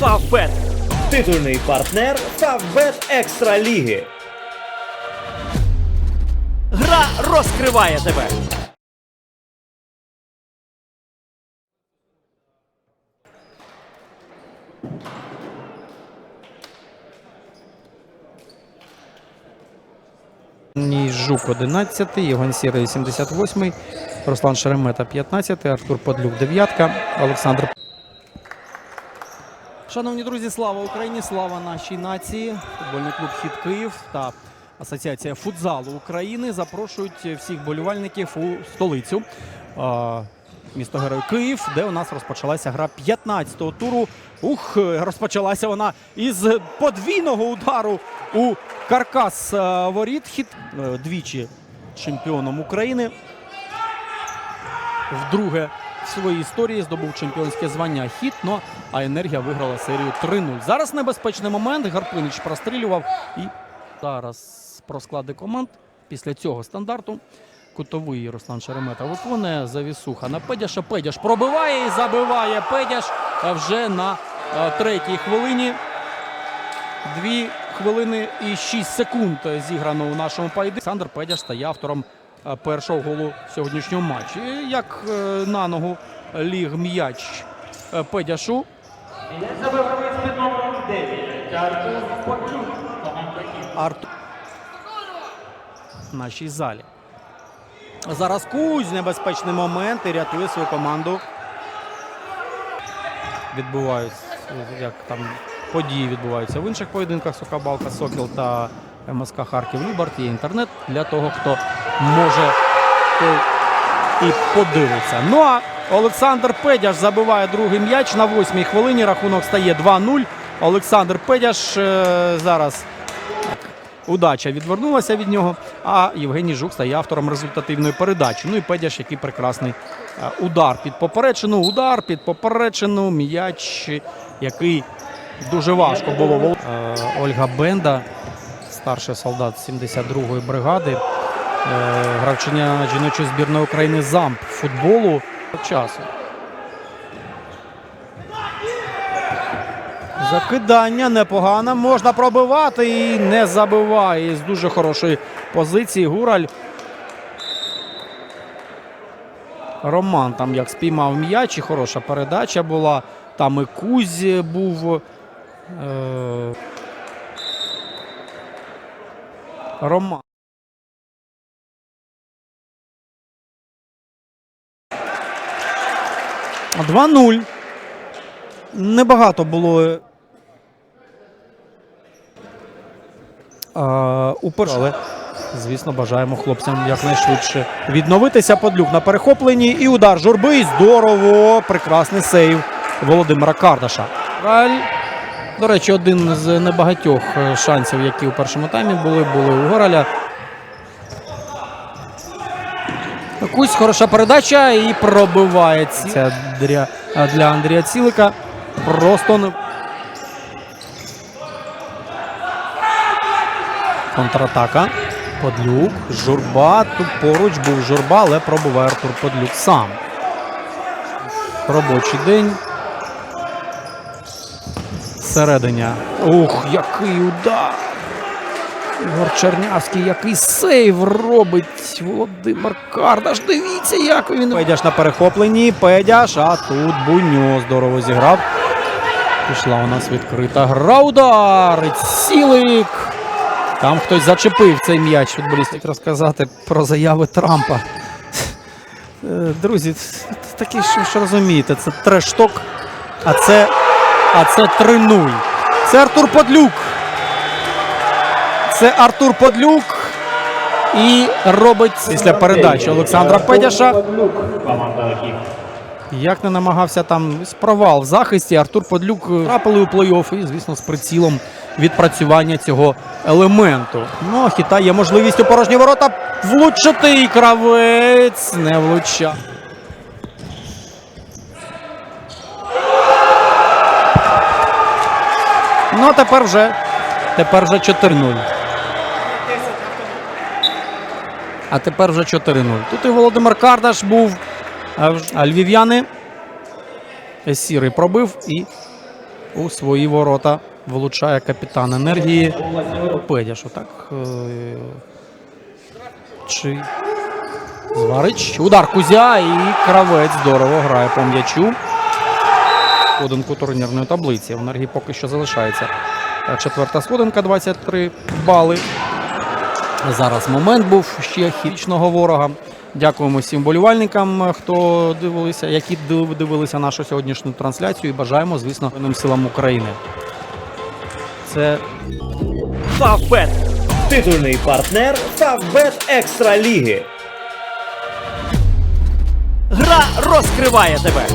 Фавбет. Титульний партнер Фавбет Екстра Ліги. Гра розкриває тебе. Ні, Жук 11, Євген Сірий 78, Руслан Шеремета 15, Артур Подлюк 9, Олександр. Шановні друзі, слава Україні! Слава нашій нації! Футбольний клуб Хід Київ та Асоціація футзалу України запрошують всіх болівальників у столицю. Місто Герой Київ, де у нас розпочалася гра 15-го туру. Ух, розпочалася вона із подвійного удару у каркас воріт. Хід е, двічі чемпіоном України. Вдруге своїй історії здобув чемпіонське звання хід, ну, а енергія виграла серію 3-0. Зараз небезпечний момент. Гарпинич прострілював. І зараз про склади команд після цього стандарту. Кутовий Руслан Шеремета виконує завісуха на Педяша. Педяш пробиває і забиває Педяш вже на е, третій хвилині. Дві хвилини і 6 секунд зіграно у нашому поєдинку. Олександр Педяш стає автором першого голу сьогоднішнього матчу. Як е, на ногу ліг м'яч е, Педяшу. Артур в нашій залі. Зараз Кузь небезпечний момент і рятує свою команду. Відбуваються, як там події відбуваються в інших поєдинках Сокабалка, Сокіл та МСК Харків Любарт. Є інтернет для того, хто може і подивиться. Ну а Олександр Педяш забиває другий м'яч на восьмій хвилині. Рахунок стає 2-0. Олександр Педяш е, зараз удача відвернулася від нього. А Євгеній Жук стає автором результативної передачі. Ну і Педяш, який прекрасний е, удар під поперечину. Удар під поперечину. М'яч, який дуже важко було. Е, Ольга Бенда, старший солдат 72-ї бригади. Е, Гравчиня жіночої збірної України замп футболу часу. Закидання непогано. Можна пробивати і не забиває. З дуже хорошої позиції Гураль. Роман там як спіймав м'яч, і хороша передача була. Там і Кузь був. Е... Роман. Два 0 Небагато було. е, А, у але, звісно, бажаємо хлопцям якнайшвидше відновитися. Подлюк на перехопленні і удар журби. І Здорово! Прекрасний сейв Володимира Кардаша. Раль. До речі, один з небагатьох е, шансів, які у першому таймі були, були у Гораля. Кусь хороша передача і пробивається для, для Андрія Цілика. Просто. Контратака. Подлюк. Журба. Тут поруч був журба, але пробиває Артур Подлюк сам. Робочий день. Серединя. Ух, який удар! Ігор Чернявський, який сейв робить Володимир Кардаш. Дивіться, як він. Педяш на перехопленні. Педяш, а тут Буньо здорово зіграв. Пішла у нас відкрита гра. Удар! Цілик. Там хтось зачепив цей м'яч. Футболістів розказати про заяви Трампа. Е, Друзі, такі, що, що розумієте, це трешток, а це, а це 3-0. Це Артур Подлюк. Це Артур Подлюк. І робить після передачі Олександра Педяша. Як не намагався там провал в захисті, Артур Подлюк е, трапили у плей-офф і, звісно, з прицілом відпрацювання цього елементу. Ну, а хіта є можливість у порожні ворота влучити і кравець не влучав. Ну, а тепер вже, тепер вже 4-0. А тепер вже 4-0. Тут і Володимир Кардаш був. А львів'яни Сірий пробив і у свої ворота влучає капітан енергії. Педя, що так? е, Чи Зварич. Удар Кузя і кравець здорово грає по м'ячу. Сходинку турнірної таблиці. В енергії поки що залишається. Четверта сходинка 23 бали. Зараз момент був ще хічного ворога. Дякуємо всім болівальникам, хто дивилися, які дивилися нашу сьогоднішню трансляцію. І бажаємо, звісно, силам України. Це Фавбет. Титульний партнер Фавбет Екстра Ліги. Гра розкриває тебе.